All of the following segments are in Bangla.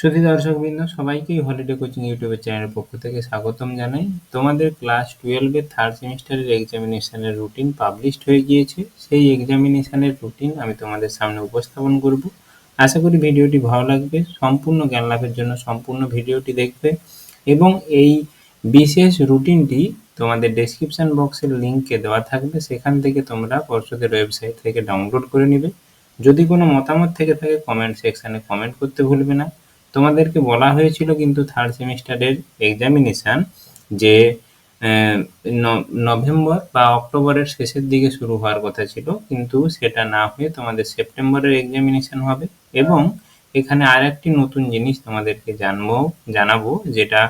সুধী দর্শকবৃন্দ সবাইকেই হলিডে কোচিং ইউটিউবের চ্যানেলের পক্ষ থেকে স্বাগতম জানাই। তোমাদের ক্লাস টুয়েলভের থার্ড সেমিস্টারের এক্সামিনেশনের রুটিন পাবলিশড হয়ে গিয়েছে। সেই এক্সামিনেশনের রুটিন আমি তোমাদের সামনে উপস্থাপন করব। আশা করি ভিডিওটি ভালো লাগবে, সম্পূর্ণ জ্ঞান লাভের জন্য সম্পূর্ণ ভিডিওটি দেখবে এবং এই বিশেষ রুটিনটি তোমাদের ডেসক্রিপশন বক্সের লিঙ্কে দেওয়া থাকবে। সেখান থেকে তোমরা পর্ষদের ওয়েবসাইট থেকে ডাউনলোড করে নেবে। যদি কোনো মতামত থেকে থাকে কমেন্ট সেকশানে কমেন্ট করতে ভুলবে না। তোমাদেরকে বলা হয়েছিল কিন্তু থার্ড সেমিস্টারের এক্সামিনেশান যে নভেম্বর বা অক্টোবরের শেষের দিকে শুরু হওয়ার কথা ছিল, কিন্তু সেটা না হয়ে তোমাদের সেপ্টেম্বরের এক্সামিনেশান হবে। এবং এখানে আর একটি নতুন জিনিস তোমাদেরকে জানব, জানাব, যেটা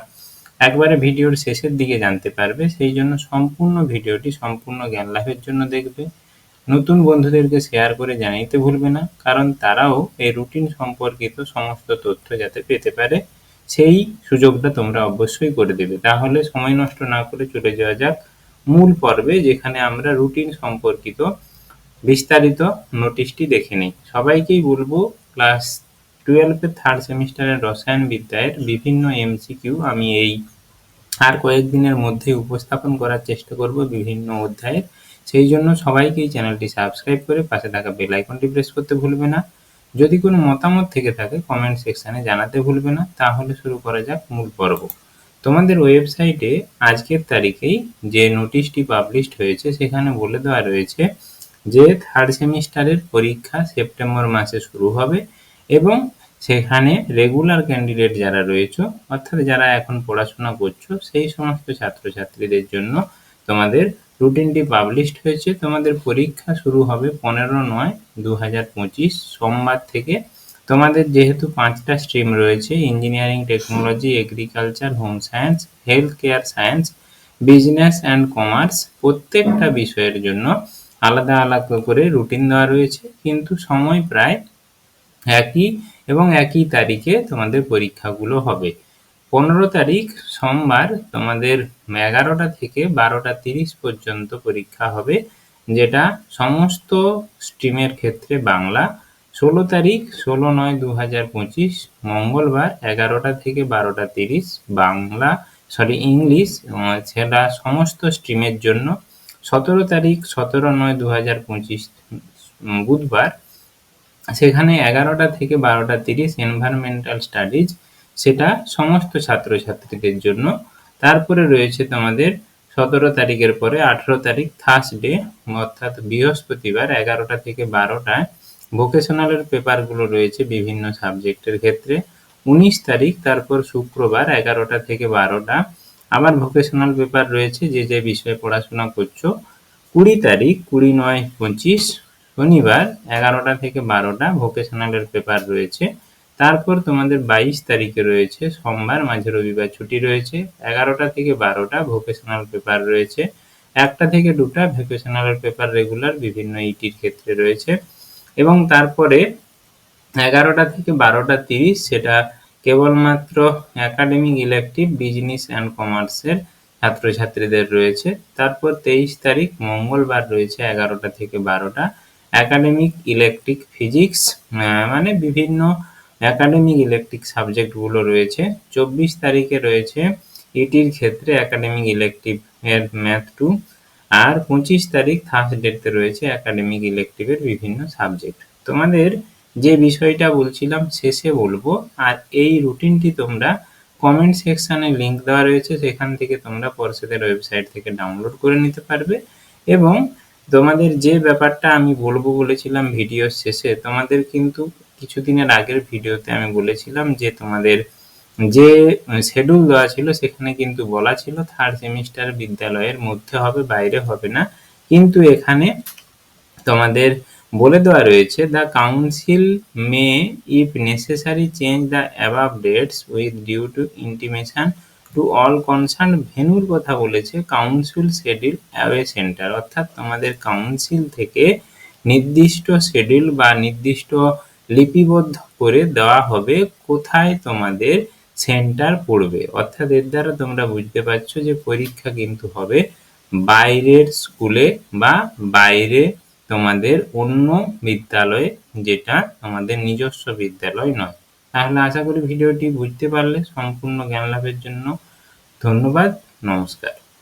একবারে ভিডিওর শেষের দিকে জানতে পারবে, সেই জন্য সম্পূর্ণ ভিডিওটি সম্পূর্ণ জ্ঞান লাভের জন্য দেখবে। নতুন বন্ধুদেরকে শেয়ার করে জানাইতে ভুলবে না, কারণ তারাও এই রুটিন সম্পর্কিত সমস্ত তথ্য যাতে পেতে পারে, সেই সুযোগটা তোমরা অবশ্যই করে দেবে। তাহলে সময় নষ্ট না করে চলে যাওয়া যাক মূল পর্বে, যেখানে আমরা রুটিন সম্পর্কিত বিস্তারিত নোটিশটি দেখে নিই। সবাইকেই বলব ক্লাস টুয়েলভের থার্ড সেমিস্টারের রসায়ন বিদ্যায়ের বিভিন্ন এমসিকিউ আমি এই আর কয়েকদিনের মধ্যেই উপস্থাপন করার চেষ্টা করব বিভিন্ন অধ্যায়ের। সেই জন্য সবাইকে এই চ্যানেলটি সাবস্ক্রাইব করে পাশে থাকা বেল আইকনটি প্রেস করতে ভুলবে না। যদি কোনো মতামত থেকে থাকে কমেন্ট সেকশানে জানাতে ভুলবে না। তাহলে শুরু করা যাক মূল পর্ব। তোমাদের ওয়েবসাইটে আজকের তারিখেই যে নোটিশটি পাবলিশড হয়েছে, সেখানে বলে দেওয়া রয়েছে যে থার্ড সেমিস্টারের পরীক্ষা সেপ্টেম্বর মাসে শুরু হবে এবং সেখানে রেগুলার ক্যান্ডিডেট যারা রয়েছে, অর্থাৎ যারা এখন পড়াশোনা করছ, সেই সমস্ত ছাত্রছাত্রীদের জন্য তোমাদের রুটিনটি পাবলিশড হয়েছে, তোমাদের পরীক্ষা শুরু হবে পনেরো নয় দু হাজার পঁচিশ সোমবার থেকে। তোমাদের যেহেতু পাঁচটা স্ট্রিম রয়েছে engineering technology agriculture home science health care science business and commerce প্রত্যেকটা বিষয়ের জন্য আলাদা আলাদা করে রুটিন দেওয়া রয়েছে। কিন্তু সময় প্রায় একই এবং একই তারিখে তোমাদের পরীক্ষাগুলো হবে। পনেরো তারিখ সোমবার তোমাদের এগারোটা থেকে বারোটা তিরিশ পর্যন্ত পরীক্ষা হবে, যেটা সমস্ত স্ট্রিমের ক্ষেত্রে বাংলা। ষোলো তারিখ, ষোলো নয় দু হাজার পঁচিশ, মঙ্গলবার এগারোটা থেকে বারোটা তিরিশ, বাংলা, সরি, ইংলিশ সেটা সমস্ত স্ট্রিমের জন্য। সতেরো তারিখ, সতেরো নয় দু হাজার পঁচিশ বুধবার। সেখানে এগারোটা থেকে বারোটা তিরিশ এনভায়রনমেন্টাল স্টাডিজ সেটা সমস্ত ছাত্রছাত্রীদের জন্য। তারপরে রয়েছে তোমাদের সতেরো তারিখের পরে আঠেরো তারিখ থার্সডে অর্থাৎ বৃহস্পতিবার এগারোটা থেকে বারোটায় ভোকেশনালের পেপারগুলো রয়েছে বিভিন্ন সাবজেক্টের ক্ষেত্রে। উনিশ তারিখ, তারপর শুক্রবার এগারোটা থেকে বারোটা। আবার ভোকেশনাল পেপার রয়েছে, যে যে বিষয়ে পড়াশোনা করছ। কুড়ি তারিখ, কুড়ি নয়, পঁচিশ। শনিবার এগারোটা থেকে বারোটা ভোকেশনালের পেপার রয়েছে। তারপর তোমাদের বাইশ তারিখে রয়েছে সোমবার, মাঝে রবিবার ছুটি রয়েছে, এগারোটা থেকে বারোটা ভোকেশনাল পেপার রয়েছে, একটা থেকে দুটা ভোকেশনাল পেপার রেগুলার বিভিন্ন ইটির ক্ষেত্রে রয়েছে এবং তারপরে এগারোটা থেকে বারোটা তিরিশ সেটা কেবলমাত্র একাডেমিক ইলেকটিভ বিজনেস অ্যান্ড কমার্সের ছাত্রছাত্রীদের রয়েছে। তারপর তেইশ তারিখ মঙ্গলবার রয়েছে এগারোটা থেকে বারোটা। একাডেমিক ইলেকট্রিক ফিজিক্স মানে বিভিন্ন একাডেমিক ইলেকট্রিক সাবজেক্টগুলো রয়েছে। চব্বিশ তারিখে রয়েছে ইটির ক্ষেত্রে একাডেমিক ইলেকটিভ এর ম্যাথ টু আর পঁচিশ তারিখ থার্সডেতে রয়েছে একাডেমিক ইলেকটিভের বিভিন্ন সাবজেক্ট তোমাদের যে বিষয়টা বলছিলাম শেষে বলব, আর এই রুটিনটি তোমরা কমেন্ট সেকশানে লিঙ্ক দেওয়া রয়েছে, সেখান থেকে তোমরা পর্ষদের ওয়েবসাইট থেকে ডাউনলোড করে নিতে পারবে। এবং তোমাদের যে ব্যাপারটা আমি বলব বলেছিলাম ভিডিওর শেষে, তোমাদের কিন্তু কিছুদিনের আগের ভিডিওতে আমি বলেছিলাম যে তোমাদের যে শেডিউল দেওয়া ছিল সেখানে কিন্তু বলা ছিল থার্ড সেমিস্টার বিদ্যালয়ের মধ্যে হবে, বাইরে হবে না। কিন্তু এখানে তোমাদের বলে দেওয়া রয়েছে the council may if necessary change the above dates with due to intimation to all concern ভেনুর কথা বলেছে কাউন্সিল শেডিউল অ্যাওয়ে সেন্টার অর্থাৎ তোমাদের কাউন্সিল থেকে নির্দিষ্ট শেডিউল বা নির্দিষ্ট লিপিবদ্ধ করে দেওয়া হবে, কোথায় তোমাদের সেন্টার পড়বে। অর্থাৎ এর দ্বারা তোমরা বুঝতে পারছ যে পরীক্ষা কিন্তু হবে বাইরের স্কুলে বা বাইরে তোমাদের অন্য বিদ্যালয়ে, যেটা তোমাদের নিজস্ব বিদ্যালয় নয়। তাহলে আশা করি ভিডিওটি বুঝতে পারলে। সম্পূর্ণ জ্ঞান লাভের জন্য ধন্যবাদ। নমস্কার।